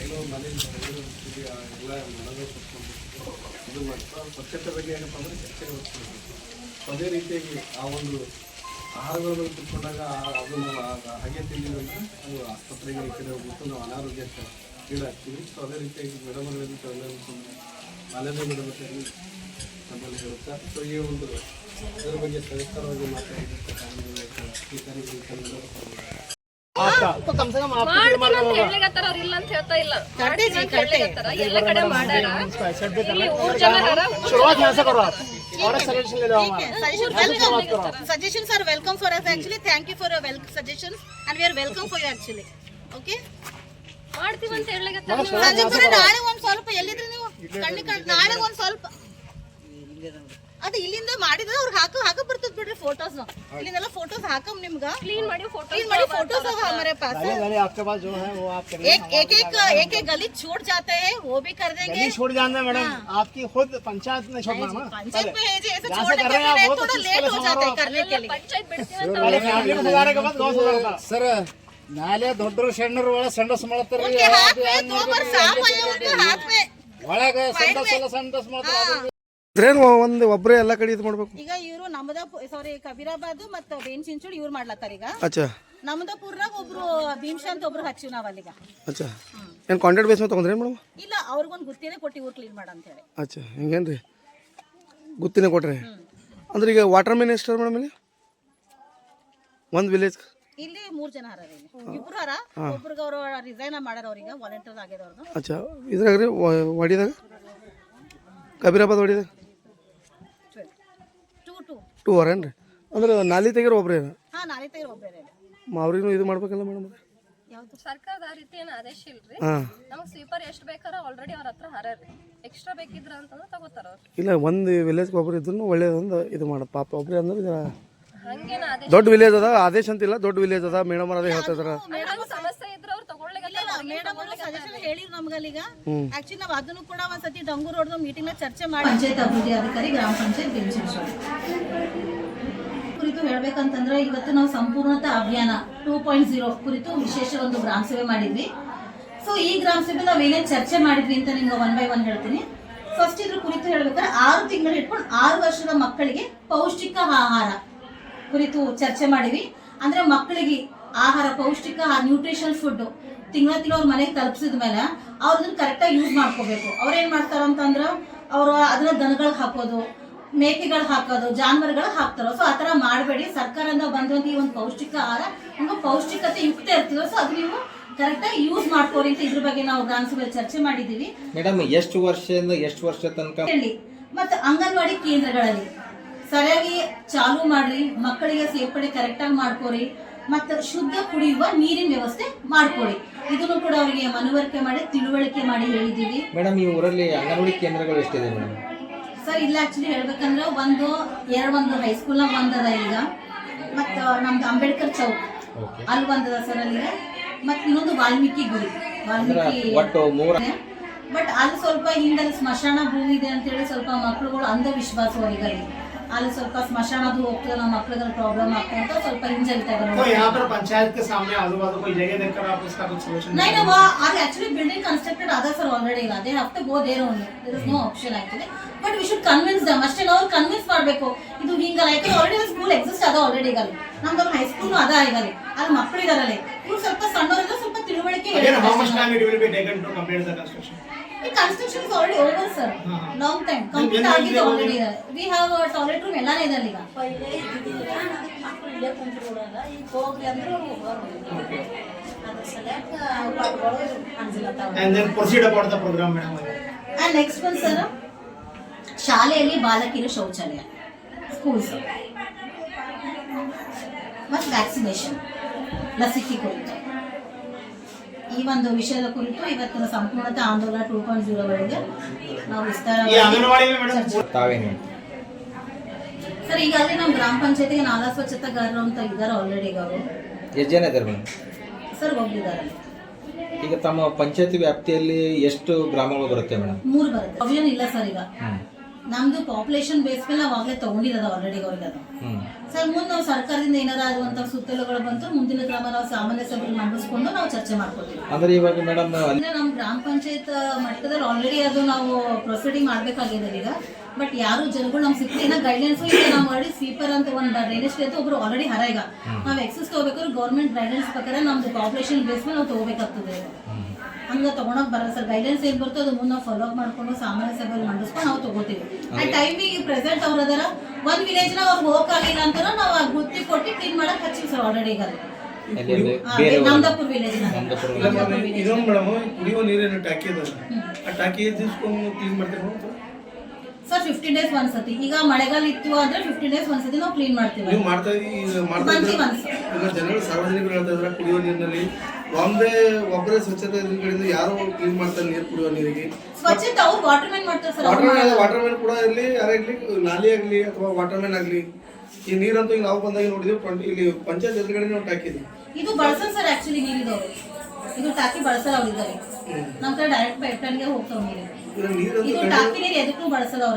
ಏನೋ ಮನೆಯಲ್ಲಿ ಆ ಕುತ್ಕೊಂಡು ಇದು ಬಗ್ಗೆ ಏನಪ್ಪ ಅಂದರೆ ಅದೇ ರೀತಿಯಾಗಿ ಆ ಒಂದು ಆಹಾರಗಳ ಬಗ್ಗೆ ತಿಳ್ಕೊಂಡಾಗ ಅದು ಹಾಗೆ ತಿಂದಿಲ್ಲ ಅಂದ್ರೆ ಅದು ಆಸ್ಪತ್ರೆಗೆ ಈ ಕಡೆ ಹೋಗ್ಬಿಟ್ಟು ನಾವು ಅನಾರೋಗ್ಯಕ್ಕೆ ಈಡಾಗ್ತೀವಿ ಸೊ ಅದೇ ರೀತಿಯಾಗಿ ಮೇಡಮರಲ್ಲಿ ತೊಂದರೆ ಮಲೆದ ಮೇಡಮ್ ನಮ್ಮಲ್ಲಿ ಹೇಳುತ್ತಾ ಸೊ ಈ ಒಂದು ಇದರ ಬಗ್ಗೆ ಸವಿಸ್ತಾರವಾಗಿ ಮಾತಾಡಿದ್ದಕ್ಕೆ ಕಾರಣ ಈ ಕಾರ್ಯಕ್ರಮ ಆಕ ಅಂತ ಕಡೆ welcome for your actually thank you for your ವೆಲ್ಕ suggestions and welcome for your actually okay ಅಂತ ನಾಳೆ ಒಂದ್ ಸ್ವಲ್ಪ ಎಲ್ಲಿದ್ರೆ ನೀವು ಕಣ್ಣಿ ಕಂತ ನಾಳೆ ಒಂದ್ ಸ್ವಲ್ಪ ಅದು ಇಲ್ಲಿಂದ ಮಾಡಿದ್ರೆ ಅವ್ರಿಗೆ ಹಾಕ ಹಾಕ ಬರ್ತದ ಬಿಡ್ರಿ ಫೋಟೋಸ್ ಇಲ್ಲಿಂದೆಲ್ಲ ಫೋಟೋಸ್ ಹಾಕಮ್ ನಿಮ್ಗ ಕ್ಲೀನ್ ಮಾಡಿ ಫೋಟೋ ಕ್ಲೀನ್ ಮಾಡಿ फोटोस हमारे पास गली गली आपके पास जो है वो आप करेंगे एक एक एक एक एक गली छूट जाते हैं वो भी कर देंगे गली छोड़ जाना मैडम आपकी खुद पंचायत ने छोड़ना ना पंचायत में है जी, ऐसे जहाँ छोड़ से कर देते रहे हैं हैं आप वो तो थोड़ा चीज़ लेट पहले हो जाता है समारोह करने के लिए ಪಂಚಾಯತ್ ಬಿಡ್ತೀವಿ ಅಂತ पहले फैमिली में सुधारे के बाद गाँव सुधारता ಸರ್ ನಾಳೆ ದೊಡ್ಡರು ಸಣ್ಣರು ಒಳಗೆ ಸಂಡಸ್ ಮಾಡ್ತಾರ್ರಿ उनके हाथ में दो बार सांप आया उनके हाथ में ಒಳಗೆ ಸಂಡಸ್ ಎಲ್ಲ ಸಂಡಸ್ ಮಾಡ್ತಾರೆ ಇದ್ರೇನು ಒಂದು ಒಬ್ಬರೇ ಎಲ್ಲ ಕಡೆ ಇದು ಮಾಡ್ಬೇಕು? ಈಗ ಇವರು ನಮ್ಮದ ಸಾರಿ ಕಬೀರಾಬಾದ್ ಮತ್ತ ಬೇನ್ ಚಿಂಚೋಡಿ ಇವ್ರು ಮಾಡ್ಲತ್ತಾರ ಈಗ. ಅಚ್ಚಾ. ನಮ್ಮದಪುರ್ನಾಗ ಒಬ್ರು ಭೀಮ್ಶಾ ಅಂತ ಒಬ್ರು ಹಚ್ಚಿವ್ ನಾವ್ ಅಲ್ಲಿಗ ಅಚ್ಚಾ. ಏನು ಕಾಂಟ್ಯಾಕ್ಟ್ ಬೇಸ್ ಮೇಲೆ ತೊಗೊಂಡ್ರಿ ಮೇಡಮ್? ಇಲ್ಲ ಅವ್ರಿಗೊಂದು ಗುತ್ತಿನೇ ಕೊಟ್ಟು ಇವ್ರು ಕ್ಲೀನ್ ಮಾಡ ಅಂತ ಹೇಳಿ. ಅಚ್ಚಾ ಹಿಂಗೇನು ರೀ ಗುತ್ತಿನ ಕೊಟ್ರಿ? ಅಂದ್ರೆ ಈಗ ವಾಟರ್ ಮ್ಯಾನ್ ಎಷ್ಟು ಮೇಡಮ್ ಇಲ್ಲಿ? ಒಂದು ವಿಲೇಜ್ ಇಲ್ಲಿ ಮೂರ್ ಜನ ಹರ ಇಬ್ರು ಹರ ಒಬ್ರಿಗೆ ಅವ್ರು ರಿಸೈನ್ ಮಾಡ್ಯಾರ ಅವ್ರಿಗೆ ವಾಲಂಟಿಯರ್ ಆಗ್ಯದ ಅಚ್ಚಾ ಇದ್ರಾಗ ರೀ ವಡಿದಾಗ? ಕಬೀರಾಬಾದ್ ವಡಿದಾಗ? ಟೂ ಅವರ್ ಏನು ರೀ ಅಂದ್ರೆ ನಾಲಿ ತೆಗಿರೋ ಒಬ್ರೇ ಹಾ ನಾಳೆ ತೆಗಿರೋ ಒಬ್ಬರೇ ಅವ್ರಿಗೂ ಇದು ಮಾಡ್ಬೇಕಲ್ಲ ಮೇಡಮ್ ಯಾವ್ದು? ಸರ್ಕಾರದ ಆ ರೀತಿ ಏನು ಆದೇಶ ಇಲ್ರಿ? ಹಾಂ. ನಮಗ್ ಸ್ವೀಪರ್ ಎಷ್ಟ್ ಬೇಕಾರ ಆಲ್ರೆಡಿ ಅವ್ರ ಹತ್ರ ಹರ್ಯಾರಿ ಎಕ್ಸ್ಟ್ರಾ ಬೇಕಿದ್ರ ಅಂತಂದ್ರೆ ತಗೋತಾರ ಅವ್ರು. ಇಲ್ಲ ಒಂದು ವಿಲೇಜ್ಗೆ ಒಬ್ರು ಇದ್ರು ಒಳ್ಳೇದೊಂದು ಇದು ಮಾಡೋದು ಪಾಪ ಒಬ್ರೇ ಅಂದ್ರೆ ಇದು ಹಂಗೇನ ಆದೇಶ ದೊಡ್ಡ ವಿಲೇಜ್ ಅದ ಆದೇಶ ಅಂತಿಲ್ಲ ದೊಡ್ಡ ವಿಲೇಜ್ ಅದ ಮೇಡಮ್ ಅದೇ ಹೇಳ್ತಾ ಇದಾರೆ. ಮೇಡಮ್ ಅವರು ಸಜೆಷನ್ ಹೇಳಿದ್ರು ನಮ್ಗಲ್ಲೀಗ. ಆಕ್ಚುಲಿ ನಾವು ಅದನ್ನು ಕೂಡ ಒಂದ್ಸತಿ ಡಂಗೂರ್ ಹೊಡೆದು ಮೀಟಿಂಗ್ನ ಚರ್ಚೆ ಮಾಡಿ. ಪಂಚಾಯತ್ ಅಭಿವೃದ್ಧಿ ಅಧಿಕಾರಿ ಗ್ರಾಮ ಪಂಚಾಯತ್ ಬೆಂಚೇಶ್ವರ ಕುರಿತು ಹೇಳ್ಬೇಕಂತಂದ್ರೆ ಇವತ್ತು ನಾವು ಸಂಪೂರ್ಣತಾ ಅಭಿಯಾನ ಟೂ ಪಾಯಿಂಟ್ ಜೀರೋ ಕುರಿತು ವಿಶೇಷ ಒಂದು ಗ್ರಾಮ ಸೇವೆ ಮಾಡಿದ್ವಿ. ಸೊ ಈ ಗ್ರಾಮ ಸಭೆ ನಾವ್ ಏನೇನ್ ಚರ್ಚೆ ಮಾಡಿದ್ವಿ ಅಂತ ನಿಮ್ಗೆ ಒನ್ ಬೈ ಒನ್ ಹೇಳ್ತೀನಿ. ಫಸ್ಟ್ ಇದ್ರ ಕುರಿತು ಹೇಳ್ಬೇಕಾದ್ರೆ ಆರು ತಿಂಗಳು ಇಟ್ಕೊಂಡು ಆರು ವರ್ಷದ ಮಕ್ಕಳಿಗೆ ಪೌಷ್ಟಿಕ ಆಹಾರ ಕುರಿತು ಚರ್ಚೆ ಮಾಡಿವಿ ಅಂದ್ರೆ ಮಕ್ಕಳಿಗೆ ಆಹಾರ ಪೌಷ್ಟಿಕ ನ್ಯೂಟ್ರಿಷನ್ ಫುಡ್ ತಿಂಗಳ ತಿಂಗಳ ಅವ್ರ ಮನೆಗೆ ತಲುಪಿಸಿದ ಮೇಲೆ ಅವ್ರು ಅದನ್ನ ಕರೆಕ್ಟಾಗಿ ಯೂಸ್ ಮಾಡ್ಕೋಬೇಕು. ಅವ್ರೇನು ಏನ್ ಮಾಡ್ತಾರ ಅಂತಂದ್ರ ಅವ್ರ ಅದನ್ನ ದನಗಳಿಗೆ ಹಾಕೋದು ಮೇಕೆಗಳು ಹಾಕೋದು ಜಾನುವಾರುಗಳು ಹಾಕ್ತಾರ. ಸೊ ಆತರ ಮಾಡಬೇಡಿ. ಸರ್ಕಾರದಿಂದ ಬಂದಂತ ಈ ಒಂದು ಪೌಷ್ಟಿಕ ಆಹಾರ ನಿಮ್ಗೆ ಪೌಷ್ಟಿಕತೆ ಯುಕ್ತ ಇರ್ತದೆ. ಸೊ ಅದು ನೀವು ಕರೆಕ್ಟಾಗಿ ಯೂಸ್ ಮಾಡ್ಕೋರಿ ಅಂತ ಇದ್ರ ಬಗ್ಗೆ ನಾವು ವಿಧಾನಸಭೆಯಲ್ಲಿ ಚರ್ಚೆ ಮಾಡಿದ್ದೀವಿ ಮೇಡಮ್ ಎಷ್ಟು ವರ್ಷದಿಂದ ಎಷ್ಟು ವರ್ಷ ತನಕ? ಹೇಳಿ ಮತ್ತೆ ಅಂಗನವಾಡಿ ಕೇಂದ್ರಗಳಲ್ಲಿ ಸರಿಯಾಗಿ ಚಾಲು ಮಾಡ್ರಿ ಮಕ್ಕಳಿಗೆ ಸೇರ್ಪಡೆ ಕರೆಕ್ಟಾಗಿ ಮಾಡ್ಕೋರಿ ಮತ್ತೆ ಶುದ್ಧ ಕುಡಿಯುವ ನೀರಿನ ವ್ಯವಸ್ಥೆ ಮಾಡ್ಕೊಡಿ ಇದನ್ನು ಕೂಡ ಅವರಿಗೆ ಮನವರಿಕೆ ಮಾಡಿ ತಿಳುವಳಿಕೆ ಮಾಡಿ ಹೇಳಿದ್ದೀವಿ. ಮೇಡಮ್ ಈ ಊರಲ್ಲಿ ಅಂಗನವಾಡಿ ಕೇಂದ್ರಗಳು ಎಷ್ಟಿದೆ ಮೇಡಮ್? ಸರ್ ಇಲ್ಲ ಆಕ್ಚುಲಿ ಹೇಳ್ಬೇಕಂದ್ರೆ ಒಂದು ಎರಡು ಒಂದು ಹೈಸ್ಕೂಲ್ನಾಗ ಒಂದದ ಈಗ. ಮತ್ತು ನಮ್ದು ಅಂಬೇಡ್ಕರ್ ಚೌಕ್. ಅಲ್ಲಿ ಒಂದದ ಸರ್ ಅಲ್ಲಿಗೆ. ಮತ್ತು ಇನ್ನೊಂದು ವಾಲ್ಮೀಕಿ ಗುರಿ ವಾಲ್ಮೀಕಿ ಬಟ್ ಅಲ್ಲಿ ಸ್ವಲ್ಪ ಹಿಂದಲ್ಲಿ ಸ್ಮಶಾನ ಭೂಮಿ ಇದೆ ಅಂತೇಳಿ ಸ್ವಲ್ಪ ಮಕ್ಕಳುಗಳು ಅಂಧವಿಶ್ವಾಸ ಅಲ್ಲಿ ಅಲ್ಲಿ ಸ್ವಲ್ಪ ಸ್ಮಶಾನದು ಹೋಗ್ತದೆ ನಮ್ಮ ಮಕ್ಳಿಗೆ ಪ್ರಾಬ್ಲಮ್ ಆಗ್ತದೆ ಅಂತ ಸ್ವಲ್ಪ ಹಿಂಜರಿತಾ तो ಇದ್ದಾರೆ यहाँ पर पंचायत के सामने आजू बाजू कोई जगह देखकर आप इसका कुछ सोल्यूशन नहीं no वो are actually building constructed others are already ಇಲ್ಲ they have to go there only there is no option actually but we should convince them ಅಷ್ಟೇ ನಾವು ಕನ್ವಿನ್ಸ್ ಮಾಡಬೇಕು ಇದು ಹಿಂಗಲ್ಲ ಯಾಕಂದ್ರೆ ಆಲ್ರೆಡಿ ಸ್ಕೂಲ್ ಎಕ್ಸಿಸ್ಟ್ ಅದ ಆಲ್ರೆಡಿ ಈಗ ಅಲ್ಲಿ ನಮ್ದು ಹೈಸ್ಕೂಲ್ ಅದ ಈಗ ಅಲ್ಲಿ ಅಲ್ಲಿ ಮಕ್ಕಳು ಇದಾರಲ್ಲಿ ಇವ್ರು ಸ್ವಲ್ಪ ಸಣ್ಣವರಿಂದ ಸ್ವಲ್ಪ ತಿಳುವಳಿಕೆ Again, how much ಹೇಳಿ time it will be taken to complete the construction? construction already over sir long time complete ಆಗಿದೆ ಆಲ್ರೆಡಿ ಇದೆ ವಿ ಹ್ಯಾವ್ ಟಾಯ್ಲೆಟ್ ರೂಮ್ ಎಲ್ಲಾನೇ ಇದೆ ಅಲ್ಲಿ ಈಗ. And then proceed about the program, madam. And next one sir ಶಾಲೆಯಲ್ಲಿ ಬಾಲಕಿಯರ ಶೌಚಾಲಯ. Schools ಮತ್ತು ವ್ಯಾಕ್ಸಿನೇಷನ್ ಲಸಿಕೆ ಕುರಿತು ಈ ಒಂದು ವಿಷಯದ ಕುರಿತು ಇವತ್ತಿನ ಸಂಪೂರ್ಣತೆ ಆಂದೋಲನ ಟೂ ಪಾಯಿಂಟ್ ಜೀರೋ ವರೆಗೆ ನಾವು ವಿಸ್ತಾರವಾಗಿ ತಾವೇನು ಸರ್ ಈಗ ಅಲ್ಲಿ ನಮ್ಮ ಗ್ರಾಮ ಪಂಚಾಯತಿಗೆ ನಾಲಾ ಸ್ವಚ್ಛತಾಗಾರರು ಅಂತ ಇದ್ದಾರೆ ಆಲ್ರೆಡಿ ಈಗ ಅವರು. ಎಷ್ಟು ಜನ ಇದ್ದಾರೆ ಮೇಡಮ್? ಸರ್ ಹೋಗಿದ್ದಾರೆ ಈಗ ತಮ್ಮ ಪಂಚಾಯತಿ ವ್ಯಾಪ್ತಿಯಲ್ಲಿ ಎಷ್ಟು ಗ್ರಾಮಗಳು ಬರುತ್ತೆ ಮೇಡಮ್? ಮೂರು ಬರುತ್ತೆ. ಅವಿಯನ್ ಇಲ್ಲ ಸರ್ ಈಗ. ನಮ್ದು ಪಾಪ್ಯುಲೇಷನ್ ಬೇಸ್ ಮೇಲೆ ನಾವು ಆಗ್ಲೇ ತಗೊಂಡಿರೋದು ಆಲ್ರೆಡಿ ಅವ್ರಿಗೆ ಅದು ಹ್ಮ್. ಸರ್ ಮುಂದೆ ನಾವು ಸರ್ಕಾರದಿಂದ ಏನಾರ ಆಗುವಂತ ಸುತ್ತಲುಗಳು ಬಂತು ಮುಂದಿನ ಕ್ರಮ ನಾವು ಸಾಮಾನ್ಯ ಸಭೆ ಮಾಡಿಸ್ಕೊಂಡು ನಾವು ಚರ್ಚೆ ಮಾಡ್ಕೊತೀವಿ. ಅಂದ್ರೆ ಇವಾಗ ಮೇಡಮ್ ಅಂದ್ರೆ ನಮ್ಮ ಗ್ರಾಮ ಪಂಚಾಯತ್ ಮಟ್ಟದಲ್ಲಿ ಆಲ್ರೆಡಿ ಅದು ನಾವು ಪ್ರೊಸೀಡಿಂಗ್ ಮಾಡ್ಬೇಕಾಗಿದೆ ಈಗ. ಬಟ್ ಯಾರು ಜನಗಳು ನಮ್ಗೆ ಸಿಕ್ಕಿನ ಗೈಡ್ಲೈನ್ಸ್ ಈಗ ನಾವು ಮಾಡಿ ಸ್ವೀಪರ್ ಅಂತ ಒಂದು ಡ್ರೈನೇಜ್ ಅಂತ ಒಬ್ರು ಆಲ್ರೆಡಿ ಹರ ಈಗ. ನಾವು ಎಕ್ಸಸ್ ತಗೋಬೇಕಾದ್ರೆ ಗೌರ್ಮೆಂಟ್ ಗೈಡ್ಲೈನ್ಸ್ ಪ್ರಕಾರ ನಮ್ದು ಪಾಪ್ಯುಲೇಷನ್ ಬೇಸ್ ಮೇಲೆ ನಾವು ತಗೋಬೇಕಾಗ್ತದೆ ಹಂಗ ತಗೊಳಕ್ ಬರಲ್ಲ ಸರ್. ಗೈಡೆನ್ಸ್ ಏನ್ ಬರ್ತೋ ಅದು ಮುಂದೆ ಫಾಲೋ ಅಪ್ ಮಾಡ್ಕೊಂಡು ಸಾಮಾನ್ಯ ಸಭೆಯಲ್ಲಿ ಮಂಡಿಸ್ಕೊಂಡು ನಾವು ತಗೋತೀವಿ. ಆ ಟೈಮಿಗೆ ಪ್ರೆಸೆಂಟ್ ಅವ್ರ ಅದರ. ಒಂದ್ ವಿಲೇಜ್ನ ಅವ್ರಿಗೆ ಹೋಗಕ್ಕಾಗಿಲ್ಲ ಅಂತ ನಾವು ಆ ಗುತ್ತಿ ಕೊಟ್ಟು ಕ್ಲೀನ್ ಮಾಡಕ್ ಹಚ್ಚಿವಿ ಸರ್ ಆಲ್ರೆಡಿ ಈಗ ನಮ್ದಾಪುರ್ ವಿಲೇಜ್ ನಮ್ದಾಪುರ ಇಲ್ಲ ಮೇಡಮ್ ಇದೊಂದು ಮೇಡಮ್ ಕುಡಿಯುವ ನೀರಿನ ಟ್ಯಾಕಿ ಅದ ಆ ಟ್ಯಾಕಿ ಕ್ಲೀನ್ ಮಾಡ್ತೀವಿ ಸರ್ ಫಿಫ್ಟೀನ್ ಡೇಸ್ ಒಂದ್ಸತಿ ಈಗ ಮಳೆಗಾಲ ಇತ್ತು ಅಂದ್ರೆ ಫಿಫ್ಟೀನ್ ಡೇಸ್ ಒಂದ್ಸತಿ ನಾವು ಕ್ಲೀನ್ ಮಾಡ್ತೀವಿ. ನೀವು ಮಾಡ್ತಾ ಮಾಡ್ತಾ ಜನಗಳು ಸಾರ್ವಜನಿಕರು ಹೇಳ್ತಾ ಇದ್ದಾರೆ ಕುಡಿಯೋ ನೀರಿನಲ್ಲಿ ಬಾಂಬೆ ಒಬ್ಬರೇ ಸ್ವಚ್ಛತೆ ಕಡೆಯಿಂದ ಯಾರು ಕ್ಲೀನ್ ಮಾಡ್ತಾರೆ ನೀರು ಕುಡಿಯುವ ನೀರಿಗೆ. ಸ್ವಚ್ಛತೆ ಅವ್ರು ವಾಟರ್ ಮ್ಯಾನ್ ಮಾಡ್ತಾರೆ sir water man water man ಕೂಡ ಇರಲಿ ಯಾರೇ ಇರಲಿ ನಾಲಿ ಆಗಲಿ ಅಥವಾ ವಾಟರ್ ಮ್ಯಾನ್ ಆಗಲಿ. ಈ ನೀರಂತೂ ಈಗ ನಾವು ಬಂದಾಗ ನೋಡಿದ್ವಿ ಟ್ವೆಂಟಿ ಇಲ್ಲಿ ಪಂಚಾಯತ್ ಎದುರುಗಡೆ ನಾವು ಟಾಕಿದ್ವಿ ಇದು. ಬಳಸಲ್ಲ ಸರ್ ಆಕ್ಚುಲಿ ನೀರಿದವರು ಇದು ಟಾಕಿ ಬಳಸಲ್ಲ ಅವ್ರು ನಮ್ಮ ನಮ್ ಕಡೆ ಡೈರೆಕ್ಟ್ ಪೈಪ್ ಲೈನ್ಗೆ ಹೋಗ್ತಾವ್ ನೀರು. ಇದು ಟಾಕಿ ನೀರು ಎದಕ್ಕೂ ಬಳಸಲ್ಲ ಅವ್ರು.